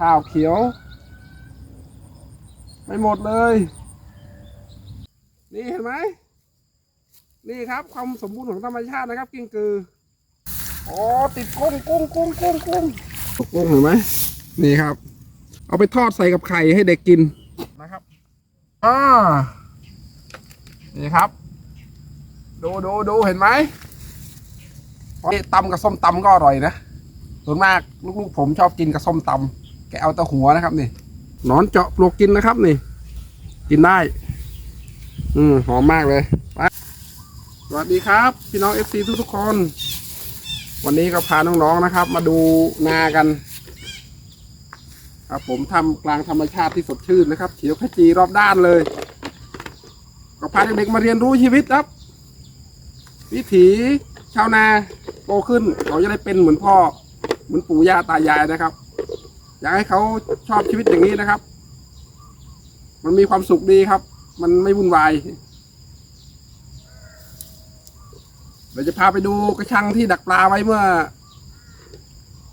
ข้าวเขียว ไม่หมดเลย นี่เห็นไหม นี่ครับความสมบูรณ์ของธรรมชาตินะครับ กิ้งกืออ๋อติดกุ้งกุ้งกุ้งกุ้งกุ้งกุ้งเห็นไหมนี่ครับ เอาไปทอดใส่กับไข่ให้เด็กกินนะครับอ่านี่ครับ ดูดูดูเห็นไหมนี่ตำกับส้มตำก็อร่อยนะส่วนมากลูกๆผมชอบกินกับส้มตำ แกเอาต่หัวนะครับนี่หนอนเจาะปลวกกินนะครับนี่ กินได้ อืมหอมมากเลยไปสวัสดีครับ พี่น้องเอฟซีทุกๆคน วันนี้ก็พาน้องๆนะครับ มาดูนากันครับผมทำกลางธรรมชาติที่สดชื่นนะครับเขียวขจีรอบด้านเลย ก็พาเด็กๆมาเรียนรู้ชีวิตครับ วิถีชาวนาโตขึ้นเขาจะได้เป็นเหมือนพ่อ เหมือนปู่ย่าตายายนะครับ อยากให้เขาชอบชีวิตอย่างนี้นะครับ มันมีความสุขดีครับ มันไม่วุ่นวายเดี๋ยวจะพาไปดูกระชังที่ดักปลาไว้เมื่อ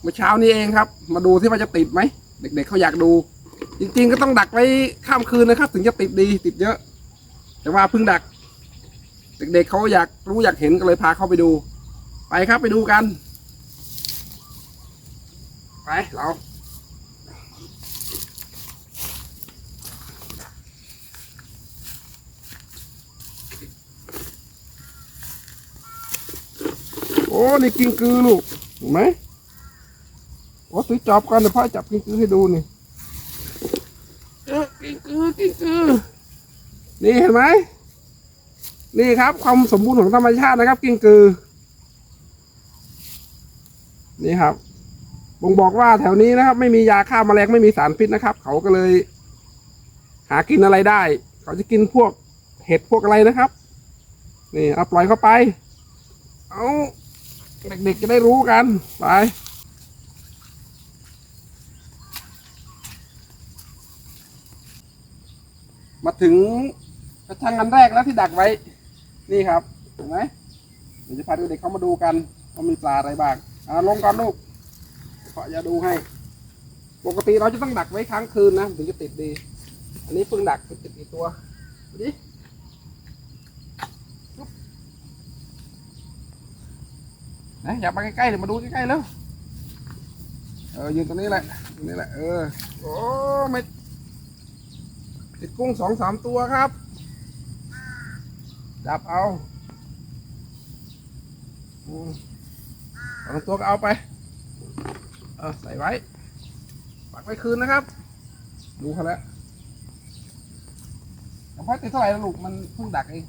เมื่อเช้านี้เองครับ มาดูที่ว่าจะติดไหมเด็ก ๆเขาอยากดู จริง ๆ ก็ต้องดักไว้ข้ามคืนนะครับ ถึงจะติดดีติดเยอะ แต่ว่าเพิ่งดัก เด็ก ๆเขาอยากรู้อยากเห็นก็เลยพาเข้าไปดู ไปครับไปดูกัน ไปเรา อ้นี่กิ้งกือลูกเห็นไหมโอ้ซื้อจอบก่อนเดี๋ยวพ่อจับกิ้งกือให้ดูนี่เออกิ้งกือกิ้งกือนี่เห็นไหมนี่ครับความสมบูรณ์ของธรรมชาตินะครับ กิ้งกือ นี่ครับบ่งบอกว่าแถวนี้นะครับ ไม่มียาฆ่าแมลงไม่มีสารพิษนะครับ เขาก็เลย หากินอะไรได้ เขาจะกินพวกเห็ดพวกอะไรนะครับ นี่เอาปล่อยเข้าไป เอา เด็กๆจะได้รู้กัน ไป มาถึงกระชังอันแรกแล้วที่ดักไว้ นี่ครับเห็นไหมเดี๋ยวจะพาเด็กๆเขามาดูกันว่ามีปลาอะไรบ้างอ่าลงก่อนลูกขอจะดูให้ ปกติเราจะต้องดักไว้ค้างคืนนะถึงจะติดดี อันนี้เพิ่งดักติดกี่ตัวดูดิปุ๊บ นะอย่ามาใกล้ๆเดี๋ยวมาดูใกล้ๆแล้วเออยืนตรงนี้แหละตรงนี้แหละเออโอ้ไม่ติดกุ้งสองสามตัวครับ จับเอาอืมสองตัวก็เอาไปเออใส่ไว้ปักไว้คืนนะครับ ดูเขาแล้วแต่พ่อติดเท่าไหร่ลูกมันเพิ่งดักเอง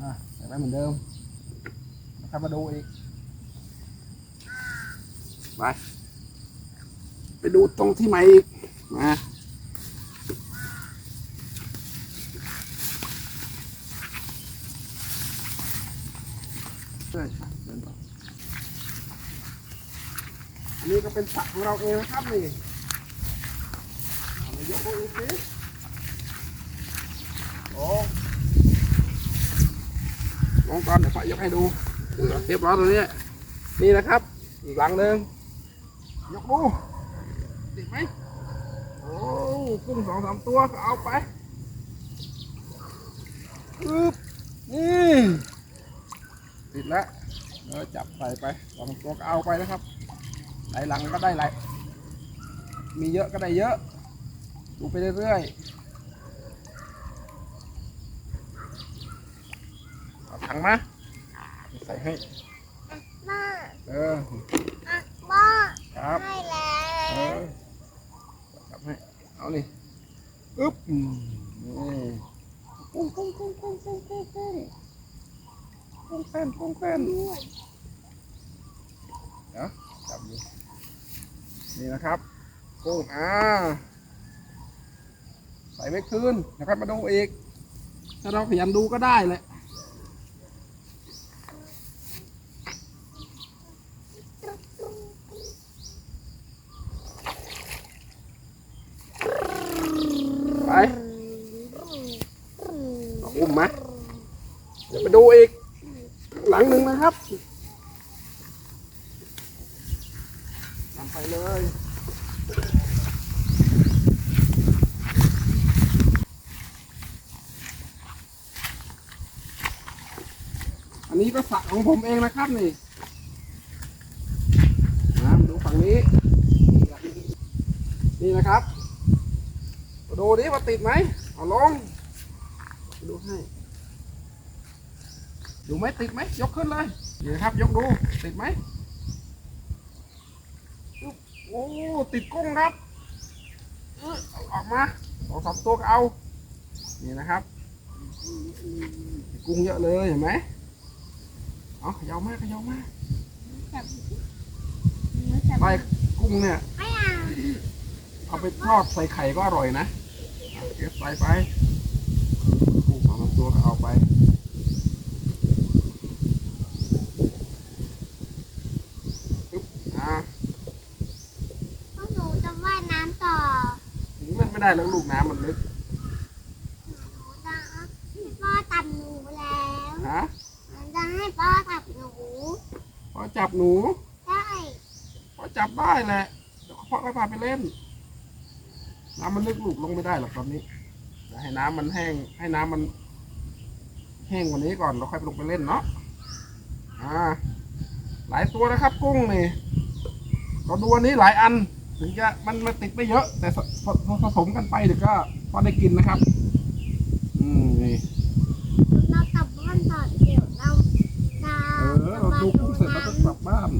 อะใส่ไว้เหมือนเดิม นะครับมาดูอีก ไป ไปดูตรงที่ใหม่อีก มาใช่ครับเดินต่ออันนี้ก็เป็นสักของเราเองนะครับนี่เอามายกมืออีกนิโอ้ลองก่อนเดี๋ยวพ่อยกให้ดู เรียบร้อยตรงนี้ นี่นะครับ อีกหลังหนึ่งยกดูติดไหมโอ้กุ้งสองสามตัวก็เอาไปปึ๊บนี่ติดแล้วเออจับใส่ไปสองตัวก็เอาไปนะครับไหลหลังก็ได้ไหลมีเยอะก็ได้เยอะ ดูไปเรื่อยๆเอาถังมา ใส่ให้มาเอออะมาครับ ให้แล้เอวอจับให้ เอานี่อึ๊บอืมนี่กุ้งกุ้งกุ้งกุ้งกุ้งกุ้งกุ้งกุ้งเส้นกุ้งเส้นด้วยเดี๋ยวจับดูนี่นะครับกุ้งอ่า ใส่ไว้คืนนะครับมาดูอีก ถ้าเราขยันดูก็ได้แหละไปเอาอุ้มไหมเดี๋ยวไปดูอีก หลังหนึ่งนะครับนำไปเลย อันนี้ก็ สระของผมเองนะครับนี่นะดูฝั่งนี้ นี่นะครับ ดูดิว่าติดไหมเอาลงดูให้ดูไหมติดไหมยกขึ้นเลยนี่ครับ ยกดูติดไหมโอ้ติดกุ้งครับอออออกมาสองสามตัวก็เอา นี่นะครับ กุ้งเยอะเลยเห็นไหม เอาเขยาวมากเขยาวมากจับเนื้อจับใบกุ้งเนี่ยไม่เอาเอาไปทอดใส่ไข่ก็อร่อยนะเอาเก็บใส่ไปกุ้งสองสามตัวก็เอาไปปึ๊บอ่าเพราะหนูจะว่ายน้ำต่อไม่ไม่ได้แล้วลูกน้ำมันลึก หนูจะให้พ่อตับหนูแล้ว ฮะ หนูจะให้พ่อตับหนู พอจับ หนูได้พอจับได้แหละเดี๋ยวพ่อค่อยพาไปเล่น น้ำมันลึกลูกลงไม่ได้หรอกตอนนี้เดี๋ยวให้น้ำมันแห้ง ให้น้ำมัน แห้งกว่านี้ก่อนเราค่อยลงไปเล่นเนาะอ่า หลายตัวนะครับ กุ้งนี่เราดูอันนี้หลายอัน ถึงจะมันมันติดไม่เยอะ แต่ผผผสมกันไปเดี๋ยวก็พอได้กินนะครับ อืมนี่ เรากลับบ้านต่อเดี๋ยวเราจะ เออเราดูกุ้งเสร็จเราก็กลับบ้าน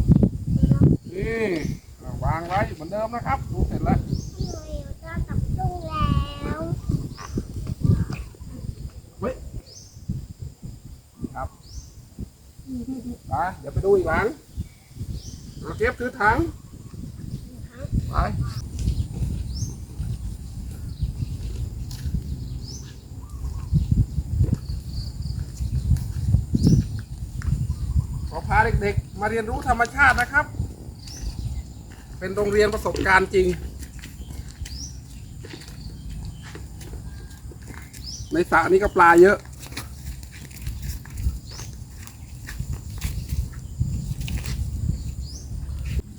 นี่อ่าวางไว้เหมือ นเดิมนะครับดูเสร็จแล้วเราจะกลับตุ้งแล้วครับไปเดี๋ยวไปดูอีกหลังเอาเก็บถือถังไปขอพาเด็กๆ มาเรียนรู้ธรรมชาตินะครับ เป็นโรงเรียนประสบการณ์จริง ในสระนี้ก็ปลาเยอะ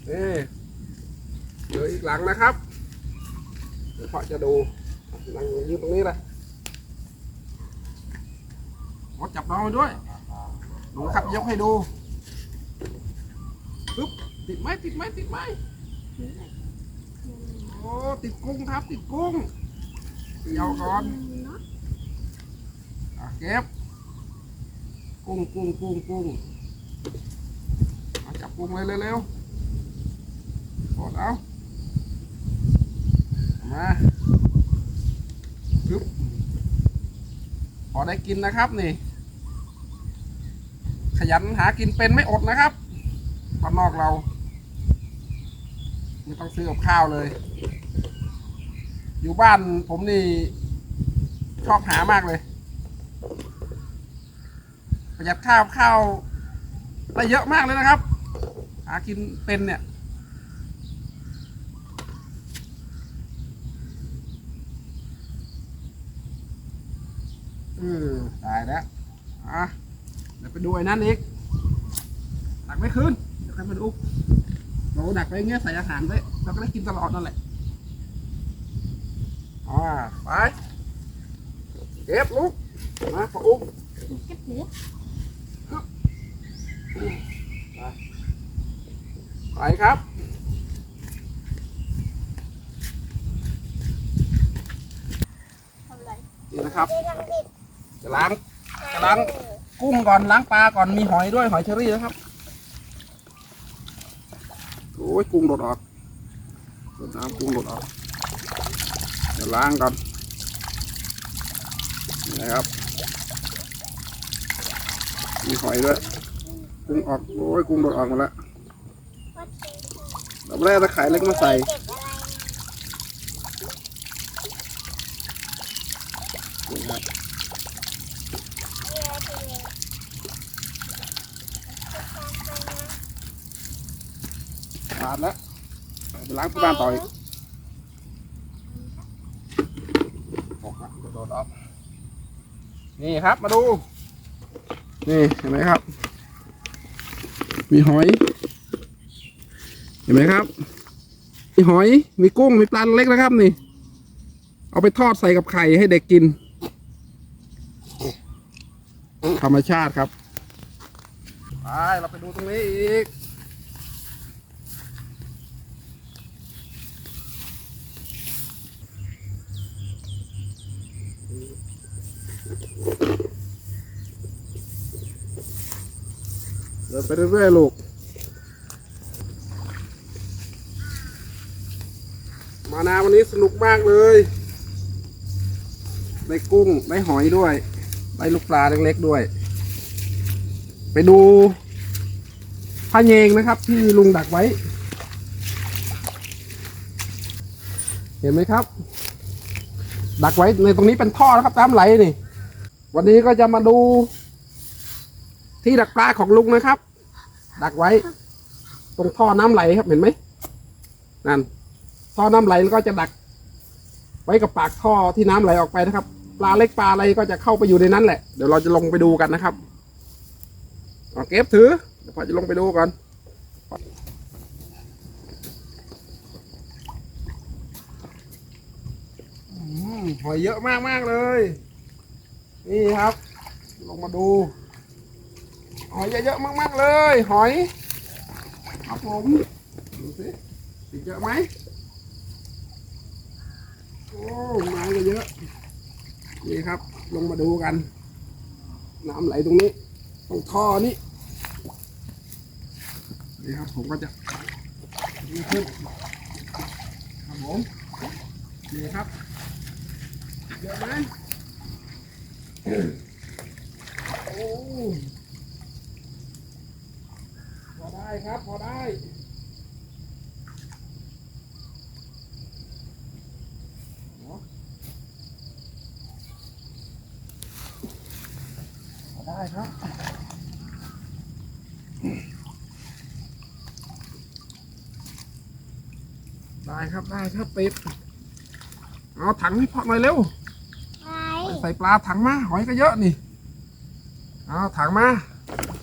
นี่เดี๋ยวอีกหลังนะครับ เดี๋ยวพ่อจะดูนั่งยืนตรงนี้เลยขอจับน้องไปด้วยดูนะครับยกให้ดูปึ๊บติดไหมติดไหมติดไหม โอ้ติดกุ้งครับ ติดกุ้งเกี่ยวก่อนอะเก็บ กุ้งกุ้งกุ้งกุ้งเอาจับกุ้งเลยเร็วๆกดเอาเอามาปึ๊บพอได้กินนะครับนี่ ขยันหากินเป็นไม่อดนะครับบ้านนอกเรา ไม่ต้องซื้อกับข้าวเลย อยู่บ้านผมนี่ชอบหามากเลย ประหยัดข้าวข้าวได้เยอะมากเลยนะครับ หากินเป็นเนี่ยเออตายแล้วอะเดี๋ยวไปดูไอ้นั่นอีกดักไม่คืนเดี๋ยวใครมาดู เราดักไปอย่างเงี้ยใส่อาหารไว้เราก็ได้กินตลอดนั่นแหละอ่าไปเก็บลูกมาพออุ้มเก็บหนูไปครับทำอะไรนี่นะครับไม่ทำผิดจะล้างจะล้างกุ้งก่อนล้างปลาก่อนมีหอยด้วยหอยเชอรี่นะครับโอ้ยกุ้งหลดออกเดี๋ยวน้ำกุ้งหลดออกเดี๋ยวล้างก่อนนะครับมีหอยด้วยกุ้งออกโอ้ยกุ้งหลดออกหมดแล้วว่าเจ๊เราแรกตะไคร้เล็กมาใส่ เก็บอะไร นี่ครับ เยอะทีเดียว ขาดแล้วไป ล้างที่บ้านต่ออีกออกละโดดออกนี่ครับมาดู นี่เห็นไหมครับ มีหอย เห็นไหมครับ มีหอย มีกุ้ง มีปลาเล็กนะครับนี่ เอาไปทอดใส่กับไข่ให้เด็กกิน ธรรมชาติครับ ไป เราไปดูตรงนี้อีก ดินไปเรื่อยๆลูก มานาวันนี้สนุกมากเลย ได้กุ้ง ได้หอยด้วย ได้ลูกปลาเล็กๆด้วย ไปดูผ้าเยงนะครับที่ลุงดักไว้ เห็นไหมครับ ดักไว้ในตรงนี้เป็นท่อนะครับน้ำไหลนี่ วันนี้ก็จะมาดูที่ดักปลาของลุงนะครับ ดักไว้ ตรงท่อน้ำไหลครับเห็นไหมนั่นท่อน้ำไหลแล้วก็จะดัก ไว้กับปากท่อที่น้ำไหลออกไปนะครับ ปลาเล็กปลาอะไรก็จะเข้าไปอยู่ในนั้นแหละเดี๋ยวเราจะลงไปดูกันนะครับเก็บถือเดี๋ยวพอจะลงไปดูก่อนหอยเยอะมากมากเลย นี่ครับ ลงมาดู หอยเยอะๆมากๆเลย หอยครับผมดูสิติดเยอะไหมโอ้ม้ก็เยอะนี่ครับ ลงมาดูกัน น้ำไหลตรงนี้ตรงท่อนี้นี่ครับผมก็จะนี่ขึ้นครับผมนี่ครับเยอะไหมโอ้พอได้ ครับ พอได้ได้ครับได้ครับได้ครับติดเอาถังให้พ่อหน่อยเร็วไปใส่ปลาถังมาหอยก็เยอะนี่เอาถังมา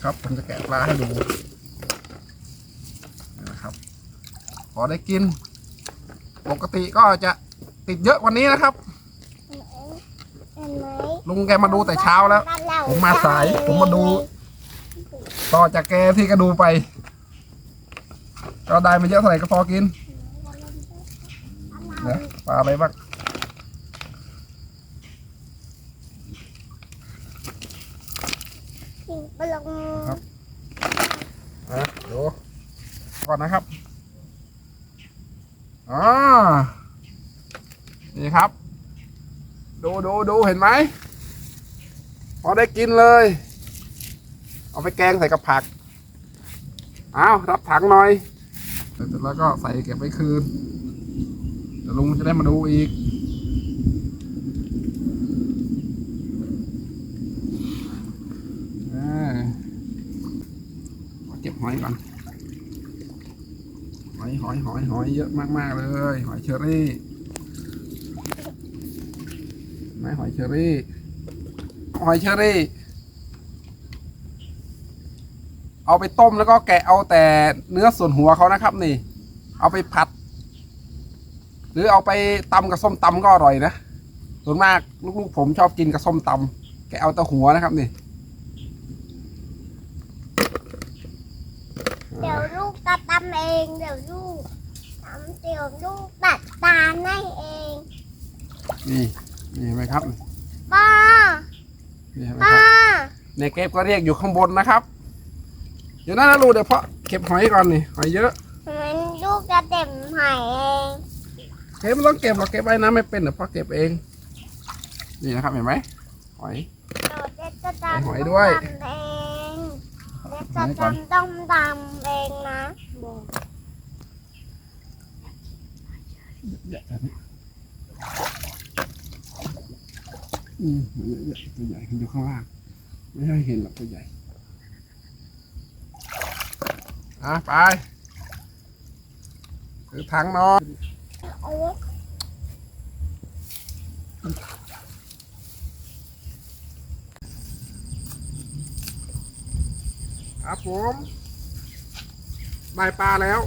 ครับผมจะแกะปลาให้ดูนี่นะครับ พอได้กิน ปกติก็จะติดเยอะกวันนี้นะครับเห็นไหมลุงแกมาดูแต่เช้าแล้วบ้นเรผมมาสาย ผมมาดู ต่อจากแกที่ก็ดูไป ก็ได้ไม่เยอะเท่าไหร่ก็พอกินนะปลาอะไรบ้างถึงไปลงอะดูก่อนนะครับ อ๋อนี่ครับ ดูดูดูเห็นไหมพอได้กินเลย เอาไปแกงใส่กับผักเอารับถังหน่อยเสร็จแล้วก็ใส่เก็บไว้คืนลุงจะได้มาดูอีก อ่าขอเก็บหอยก่อน ห อยหอยหอยหอยเยอะมาก ๆ เลย หอยเชอรี่ไม่หอยเชอรี่ หอยเชอรี่ เอาไปต้มแล้วก็แกะเอาแต่เนื้อส่วนหัวเขานะครับนี่ เอาไปผัด หรือเอาไปตำกับส้มตำก็อร่อยนะส่วนมากลูกๆผมชอบกินกับส้มตำแกะเอาแต่หัวนะครับนี่ เดี๋ยวลูกจะตำเองเดี๋ยวลูกตำเดี๋ยวลูกตัดตาให้เองนี่นี่เห็นไหมครับป้านี่เห็นไหมป้าครับในเก็บก็เรียกอยู่ข้างบนนะครับเดี๋ยวนั้นนะลูกเดี๋ยวเพาะเก็บหอยก่อนนี่หอยเยอะมันลูกจะเต็มหายเองเก็บไม่ต้องเก็บหรอกเก็บไว้นะไม่เป็นเดี๋ยวพ่อเก็บเอง นี่นะครับเห็นไหมหอยเดี๋ยวเด็กจะตำหอยด้วยตำเองเด็กจะตำต้องตำเองนะ บอกอืมเยอะๆตัวใหญ่ขึ้นอยู่ข้างล่างไม่ให้เห็นหรอกตัวใหญ่อะไปถือถังนอนเอาไว้ครับผม ได้ปลาแล้ว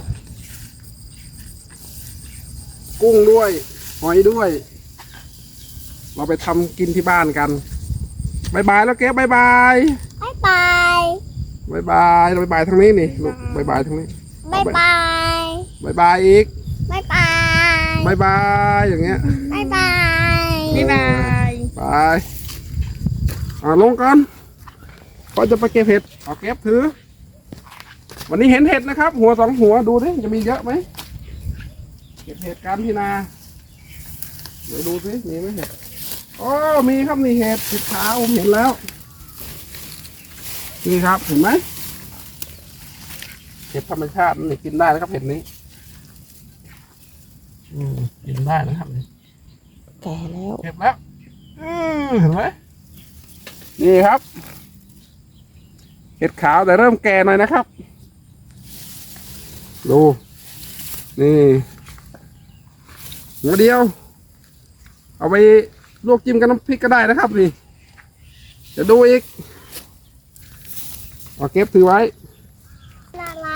กุ้งด้วย หอยด้วย เราไปทำกินที่บ้านกันบายบายแล้วเก็บบายบายบายบายบายบายเราบายบายทางนี้นี่ลูกบายบายทางนี้บายบายบายบายอีกบายบายบายบายอย่างเงี้ยบายบายบ๊ายบายไปอ่าลงกันก็จะไปเก็บเห็ดเอาเก็บถือ วันนี้เห็นเห็ดนะครับ หัวสองหัวดูดิจะมีเยอะไหมเก็บเห็ดกันพี่นาเดี๋ยวดูสิมีไหมเห็ดโอ้มีครับนี่เห็ดเห็ดขาวผมเห็นแล้วนี่ครับเห็นไหมเห็ดธรรมชาตินี่กินได้นะครับเห็ดนี้ อืมกินได้นะครับนี่แก่แล้วเก็บแล้วอืมเห็นไหมนี่ครับ เห็ดขาวแต่เริ่มแก่หน่อยนะครับ ดูนี่หัวเดียว เอาไปลวกจิ้มกับน้ำพริกก็ได้นะครับนี่จะดูอีกเอาเก็บถือไว้อะไร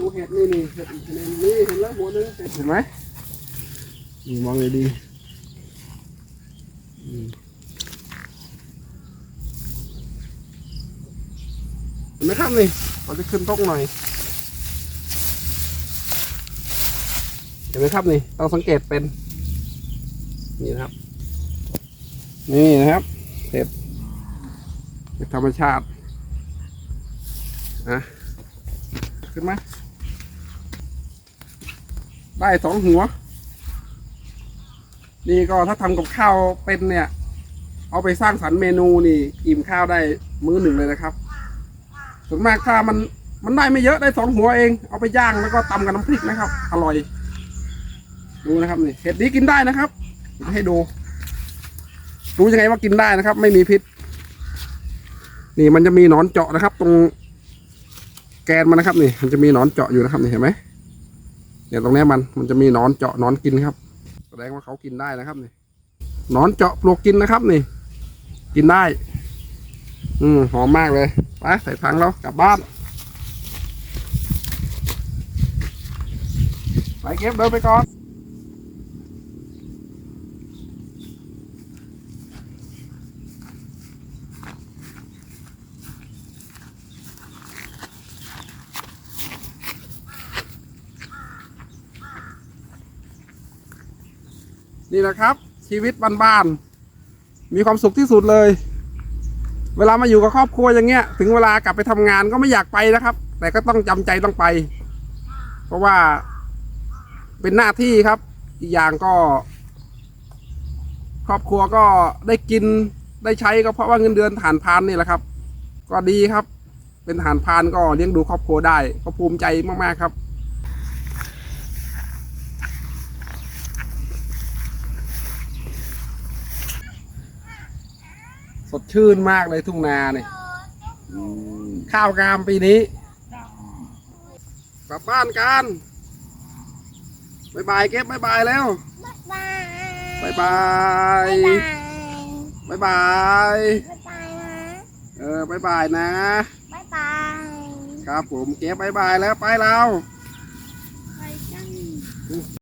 ดูเห็ดนี่นี่เห็ดอีกชนิดนี่เห็นแล้วหัวหนึงเห็นไหมนี่มองเลยดีอืมเห็นไหมครับนี่เราจะขึ้นต้งหน่อย เห็นไหมครับนี่ต้องสังเกตเป็น นี่นะครับ นี่นะครับเห็ดเห็ดธรรมชาติอะขึ้นไหมได้สองหัว นี่ก็ถ้าทำกับข้าวเป็นเนี่ย เอาไปสร้างสรรค์เมนูนี่อิ่มข้าวได้มื้อหนึ่งเลยนะครับส่วนมากถ้ามันมันได้ไม่เยอะได้สองหัวเอง เอาไปย่างแล้วก็ตำกับน้ำพริกนะครับ อร่อย ดูนะครับนี่เห็ดนี้กินได้นะครับ ให้ดูรู้ยังไงว่ากินได้นะครับ ไม่มีพิษ นี่มันจะมีหนอนเจาะนะครับ ตรงแกนมันนะครับ นี่ มันจะมีหนอนเจาะอยู่นะครับนี่เห็นไหมเนี่ยตรงนี้มันมันจะมีหนอนเจาะหนอนกินครับ แสดงว่าเขากินได้นะครับนี่หนอนเจาะปลวกกินนะครับ นี่ กินได้ อืมหอมมากเลยไปใส่ถังแล้วกลับบ้านไปเก็บเดินไปก่อน นี่แหละครับ ชีวิตบ้านๆมีความสุขที่สุดเลย เวลามาอยู่กับครอบครัวอย่างเงี้ย ถึงเวลากลับไปทำงานก็ไม่อยากไปนะครับ แต่ก็ต้องจำใจต้องไป เพราะว่าเป็นหน้าที่ครับ อีกอย่างก็ ครอบครัวก็ได้กินได้ใช้ก็เพราะว่าเงินเดือนฐานพานนี่แหละครับ ก็ดีครับ เป็นฐานพานก็เลี้ยงดูครอบครัวได้ ก็ภูมิใจมากๆครับ ชื่นมากเลยทุ่งนาเนี่ยข้าวงามปีนี้ กลับบ้านกันบายบายเก็บบายบายแล้วบายบายบายบายบายบายบายบายนะเออบายบายนะบายบายครับผมเก็บบายบายแล้วไปเราไปกัน